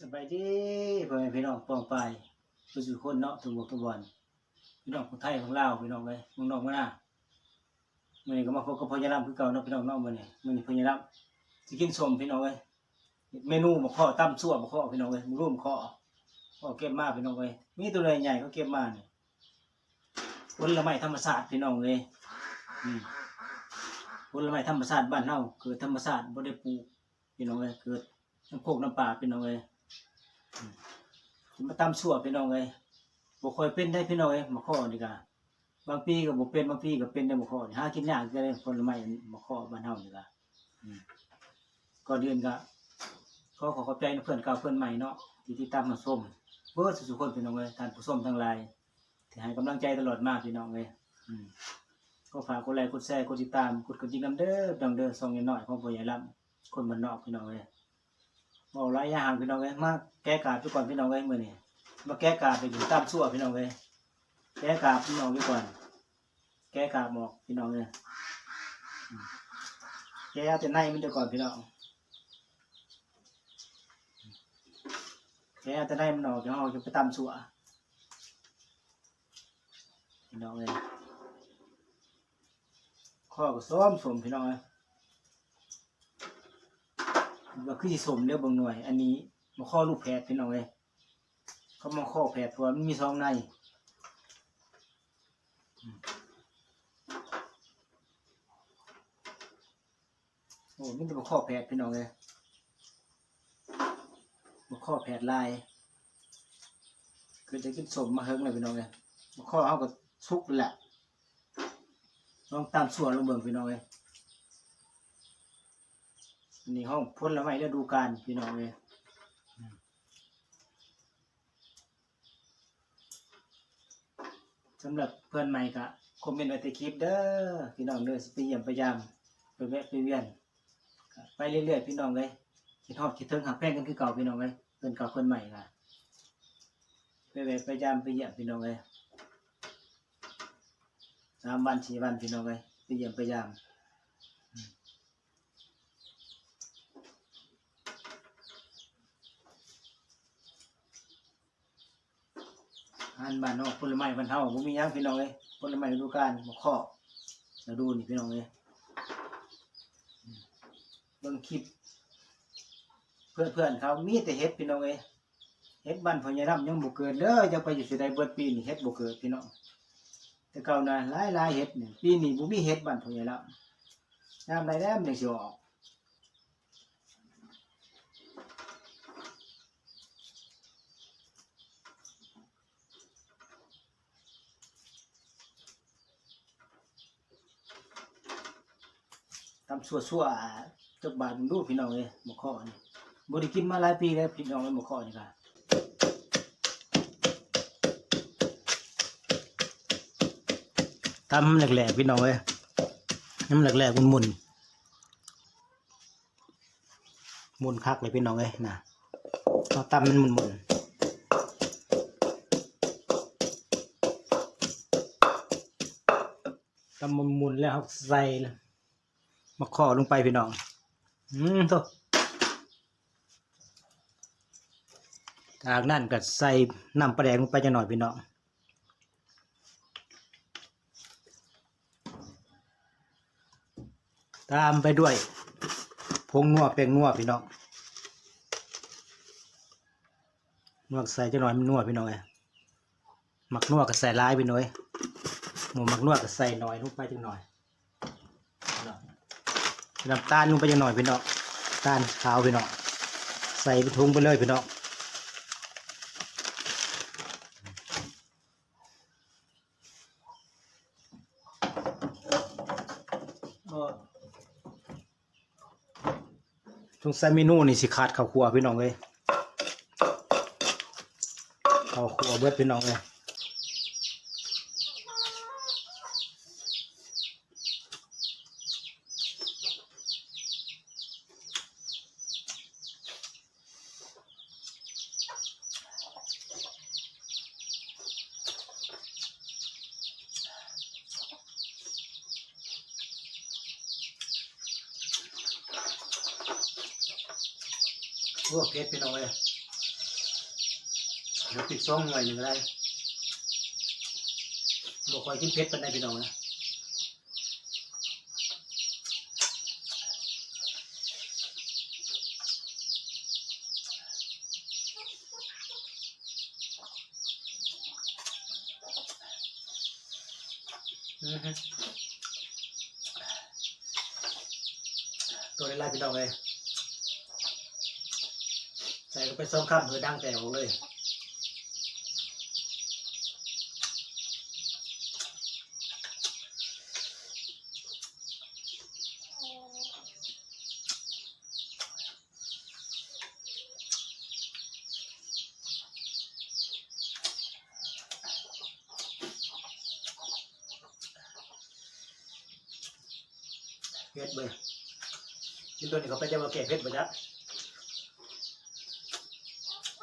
สบายดีพ่อแม่พี่น้องปองไปผู้สุคนเนาะทุกหมกทุกวันพี่น้องคนไทยของลาวพี่น้องเลยมึงน้องมาหน้ามื้อนี้ก็มาพบกับพ่อยายรับคือเก่าเนาะพี่น้องเนาะมื้อนี้มื้อนี้พ่อยายรับสิกินสมพี่น้องเอ้ยเมนูบ่ข้อตำซั่วบ่ข้อพี่น้องเอ้ยบ่ร่วมข้อข้อเก็บมาพี่น้องเอ้ยมีตัวใหญ่ๆเขาเก็บมาเนี่ยผลไม้ธรรมชาติพี่น้องเอ้ยผลไม้ธรรมชาติบ้านเฮาเกิดธรรมชาติบ่ได้ปลูกพี่น้องเอ้ยเกิดน้ำโคกน้ำป่าพี่น้องเอ้ย มาตามสั่วพี่น้องเอ้ยบ่ค่อยเป็นได้พี่น้องเอ้ยมาข้อนี่ก็บางปีก็บ่เป็นบางปีก็เป็นได้บ่ข้อนี่หากินยากก็ได้ผลไม้มาข้อบ้านเฮานี่ก็อืมก่อนอื่นก็ขอขอขอบใจเพื่อนเก่าเพื่อนใหม่เนาะที่ติดตามมาชมเบิดสุกๆคนพี่น้องเอ้ยท่านผู้ชมทั้งหลายที่ให้กำลังใจตลอดมาพี่น้องเอ้ยอืมก็ฝากกดไลค์กดแชร์กดติดตามกดกระดิ่งนำเด้อพี่น้องเด้อส่องน้อยๆของพ่อใหญ่ลำคนบ้านนอกพี่น้องเอ้ย บอกหลายอย่างพี่น้องเอ้ยมาแก้กาบไปก่อนพี่น้องเอ้ยมือนี้มาแก้กาบไปอยู่ตามสั่วพี่น้องเอ้ยแก้กาบพี่น้องไปก่อน แก้กาบหมอกพี่น้องเอ้ยแก้แต่ในมันเดี๋ยวก่อนพี่น้องแก้แต่ในมันออกเดี๋ยวเราจะไปตามสั่วพี่น้องเอ้ยข้อก็ส้มสมพี่น้องเอ้ย ว่าคือสิสมเด้อบางหน่วย อันนี้มาข้อลูกแพดพี่น้องเอ้ยเขามาข้อแพดเพราะว่ามันมีซองในอืมโอ้มันจะมาข้อแพดพี่น้องเอ้ยมาข้อแพดลายคือจะกินสมมาเฮิงเลยพี่น้องเอ้ยมาข้อเอากับซุกแหละลองตามส่วนลงเบิ่งพี่น้องเอ้ย นี่ห้องพ้นละไม้ฤดูกาลพี่น้องเลยสำหรับเพื่อนใหม่ก็คอมเมนต์ไว้ใต้คลิปเด้อพี่น้องเด้อสิไปเยี่ยมไปยามไปแวะไปเวียนไปเรื่อยๆพี่น้องเลยคิดฮอดคิดถึงหักแพงกันคือเก่าพี่น้องเลยเพื่อนเก่าเพื่อนใหม่ก็ไปแวะไปยามไปเยี่ยมพี่น้องเลยสามวันสี่วันพี่น้องเลยไปเยี่ยมไปยาม อาหารบ้านนอกผลไม้บ้านเฮาบ่มีหยังพี่น้องเอ้ยผลไม้ฤดูกาลบ่ข้อฤดูนี่พี่น้องเอ้ยเบิ่งคลิป เพื่อนๆเขามีแต่เฮ็ดพี่น้องเอ้ยเฮ็ดบ้านพ่อใหญ่ร่ำยังบ่เกิดเด้อจะไปอยู่สิได้เบิดปีนี่เฮ็ดบ่เกิดพี่น้องแต่เก่านะหลายๆเฮ็ดนี่ปีนี้บ่มีเฮ็ดบ้านพ่อใหญ่ร่ำยามใดแล้วมันจังสิออก ตำสั่วๆจักบาทมึงดูพี่น้องเอ้ยหมกข้อนี่บ่ได้กินมาหลายปีแล้วพี่น้องเอ้ยหมกข้อนี่ค่ะตำแหลกๆพี่น้องเอ้ยน้ำแหลกๆมุนๆมุนคักเลยพี่น้องเอ้ยนะเอาตำมันมุนๆตำมันมุนๆแล้วใส่เลย มาขอลงไปพี่น้อง อืมโตจากนั้นก็ใส่น้ำปลาแดงลงไปจะหน่อยพี่น้องตามไปด้วยพงนัวแป้งนัวพี่น้องนวกใส่จะหน่อยมันนัวพี่น้องไงหมักนัวก็ใส่ร้ายพี่น้อยหมูหมักนัวก็ใส่หน่อยลงไปจังหน่อย น้ำตาลลงไปยังหน่อยพี่น้องตาลขาวพี่น้องใส่ไปทุงไปเลยพี่น้องตรงใส่เมนูนี่สิขาดข้าวคั่วพี่น้องเลยข้าวคั่วเบิดพี่น้องเลย โอ้เพชรพี่น้องเลยดี๋ยวปิดซ่องหน่อยหนึ่งก็ได้บอกคอยกินเผ็ดปานใดพี่น้องนะอือฮึตัวได้ไล่พี่น้องเลย ใส่ก็ไปซ่อมข้ามเพื่อดังแต่ออกเลยเพชรเบอร์ยินตัวนี้เขาไปจะมาแก่เพชรบ่จ๊ะ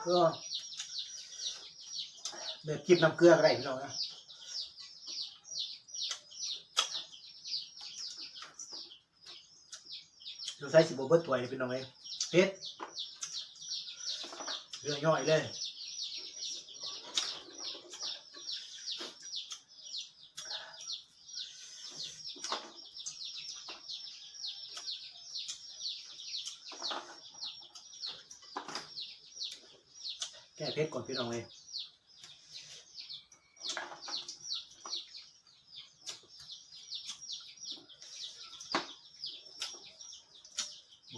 ก็แบบกินน้ำเกลืออะไรพี่น้องนะเราใช้สิบบเบิร์ตตัวนี่พี่น้องเลยเพชรเรื่องย่อยเลย ก้เพชรก่อนพี่น้องเลย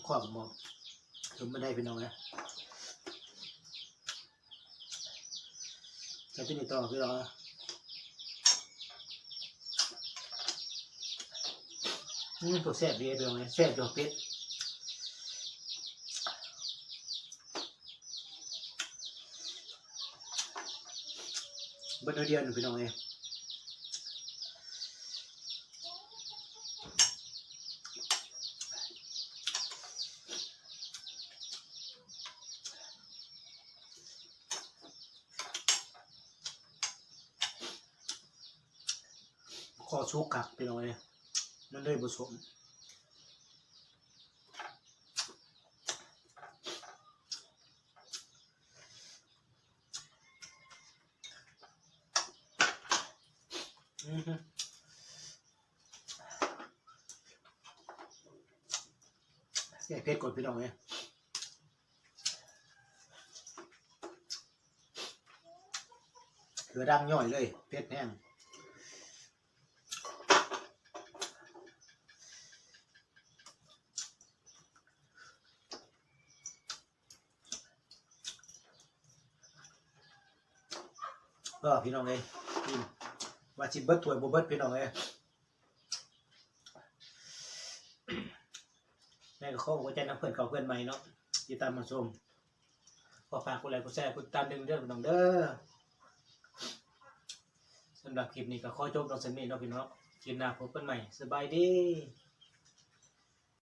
ข้อผมมองถึงไม่ได้พี่น้องนะแต่ที่นี่ต่อพี่น้องนะอืมตัวแซ่บดีพี่น้องเลยแซ่บตัวเพชร เบิดเอาเดียวหนึ่งพี่น้องเองขอชุกกักพี่น้องเองมันเลยผสมอือฮึ แก้เพชรก่อนพี่น้องเองเขือดังย่อยเลย เพชรแห้งก็พี่น้องเอ้ยอืมว่าชิเบิดถ้วยบ่เบิดพี่น้องเอ้ย แม่ก็ขอหัวใจน้ำเพื่อนเก่าเพื่อนใหม่เนาะติดตามมาชมขอฝากกดไลค์กดแชร์กดตามดึงเรื่องน้องเด้อสำหรับคลิปนี้ก็ขอจบลงสำนี้เนาะพี่น้องคลิปหน้าพบกันใหม่สบายดี